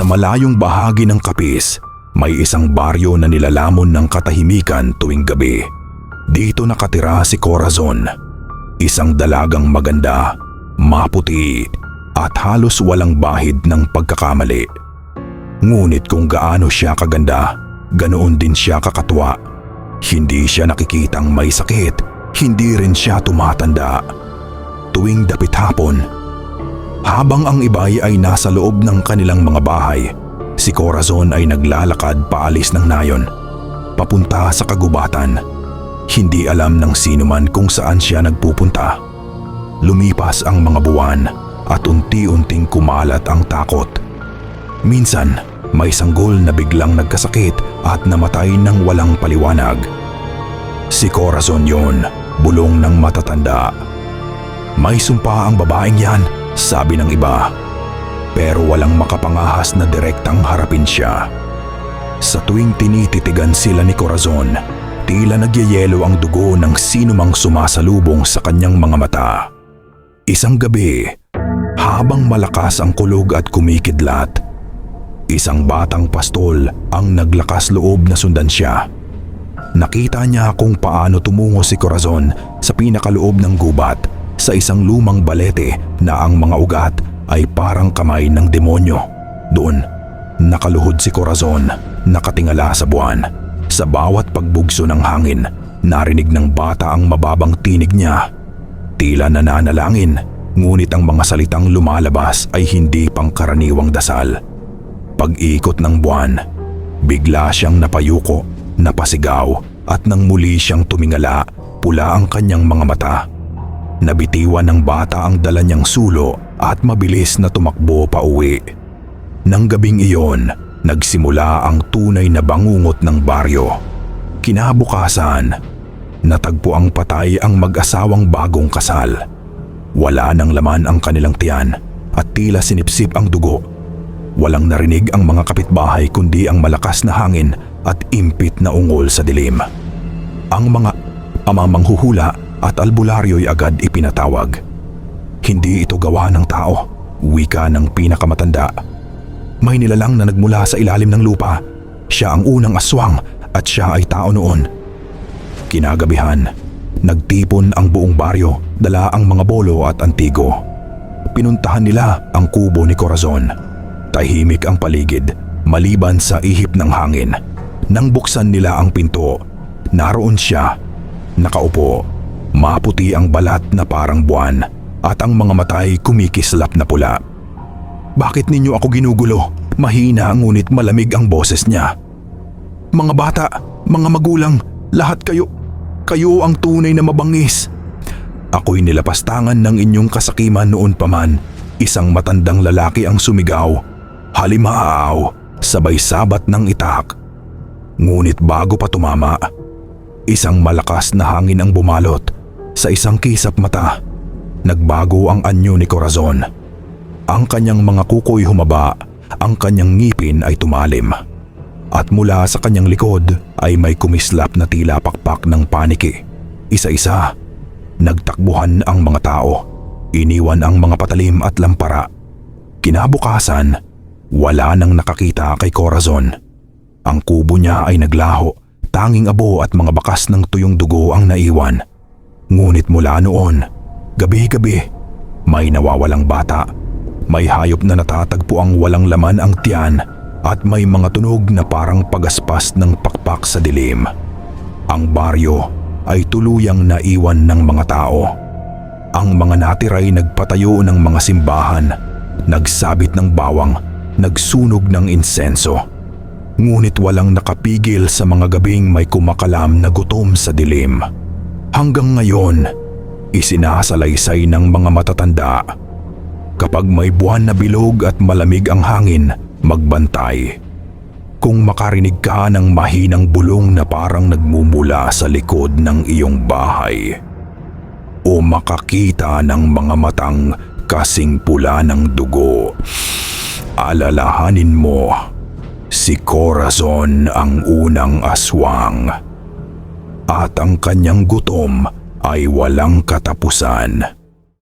Sa malayong bahagi ng Kapis, may isang baryo na nilalamon ng katahimikan tuwing gabi. Dito nakatira si Corazon, isang dalagang maganda, maputi at halos walang bahid ng pagkakamali. Ngunit kung gaano siya kaganda, ganoon din siya kakatwa. Hindi siya nakikitang may sakit, hindi rin siya tumatanda. Tuwing dapit hapon, habang ang iba'y ay nasa loob ng kanilang mga bahay, si Corazon ay naglalakad paalis ng nayon, papunta sa kagubatan. Hindi alam ng sino man kung saan siya nagpupunta. Lumipas ang mga buwan at unti-unting kumalat ang takot. Minsan, may sanggol na biglang nagkasakit at namatay ng walang paliwanag. Si Corazon yon, bulong ng matatanda. May sumpa ang babaeng yan, sabi ng iba. Pero walang makapangahas na direktang harapin siya. Sa tuwing tinititigan sila ni Corazon, tila nagyayelo ang dugo ng sinumang sumasalubong sa kanyang mga mata. Isang gabi, habang malakas ang kulog at kumikidlat, isang batang pastol ang naglakas loob na sundan siya. Nakita niya kung paano tumungo si Corazon sa pinakaloob ng gubat sa isang lumang balete na ang mga ugat ay parang kamay ng demonyo. Doon, nakaluhod si Corazon, nakatingala sa buwan. Sa bawat pagbugso ng hangin, narinig ng bata ang mababang tinig niya. Tila nananalangin, ngunit ang mga salitang lumalabas ay hindi pangkaraniwang dasal. Pag-ikot ng buwan, bigla siyang napayuko, napasigaw at nang muli siyang tumingala, pula ang kanyang mga mata. Nabitiwan ng bata ang dala niyang sulo at mabilis na tumakbo pa uwi. Nang gabing iyon, nagsimula ang tunay na bangungot ng baryo. Kinabukasan, natagpo ang patay ang mag-asawang bagong kasal. Wala nang laman ang kanilang tiyan at tila sinipsip ang dugo. Walang narinig ang mga kapitbahay kundi ang malakas na hangin at impit na ungol sa dilim. Ang mga amang manghuhula at albularyo'y agad ipinatawag. Hindi ito gawa ng tao, wika ng pinakamatanda. May nilalang na nagmula sa ilalim ng lupa. Siya ang unang aswang at siya ay tao noon. Kinagabihan, nagtipon ang buong baryo, dala ang mga bolo at antigo. Pinuntahan nila ang kubo ni Corazon. Tahimik ang paligid, maliban sa ihip ng hangin. Nang buksan nila ang pinto, naroon siya, nakaupo, maputi ang balat na parang buwan at ang mga matay kumikislap na pula. Bakit ninyo ako ginugulo? Mahina ngunit malamig ang boses niya. Mga bata, mga magulang, lahat kayo, kayo ang tunay na mabangis. Ako'y nilapastangan ng inyong kasakiman noon pa man. Isang matandang lalaki ang sumigaw. Halimaaw, sabay sabat ng itak. Ngunit bago pa tumama, isang malakas na hangin ang bumalot sa isang kisap mata. Nagbago ang anyo ni Corazon. Ang kanyang mga kukoy humaba, ang kanyang ngipin ay tumalim. At mula sa kanyang likod ay may kumislap na tila pakpak ng paniki. Isa-isa, nagtakbuhan ang mga tao. Iniwan ang mga patalim at lampara. Kinabukasan, wala nang nakakita kay Corazon. Ang kubo niya ay naglaho, tanging abo at mga bakas ng tuyong dugo ang naiwan. Ngunit mula noon, gabi-gabi, may nawawalang bata. May hayop na natatagpo ang walang laman ang tiyan at may mga tunog na parang pagaspas ng pakpak sa dilim. Ang baryo ay tuluyang naiwan ng mga tao. Ang mga natiray nagpatayo ng mga simbahan, nagsabit ng bawang, nagsunog ng insenso. Ngunit walang nakapigil sa mga gabing may kumakalam na gutom sa dilim. Hanggang ngayon, isinasalaysay ng mga matatanda. Kapag may buwan na bilog at malamig ang hangin, magbantay. Kung makarinig ka ng mahinang bulong na parang nagmumula sa likod ng iyong bahay. O makakita ng mga matang kasing pula ng dugo. Alalahanin mo, si Corazon ang unang aswang. At ang kanyang gutom ay walang katapusan.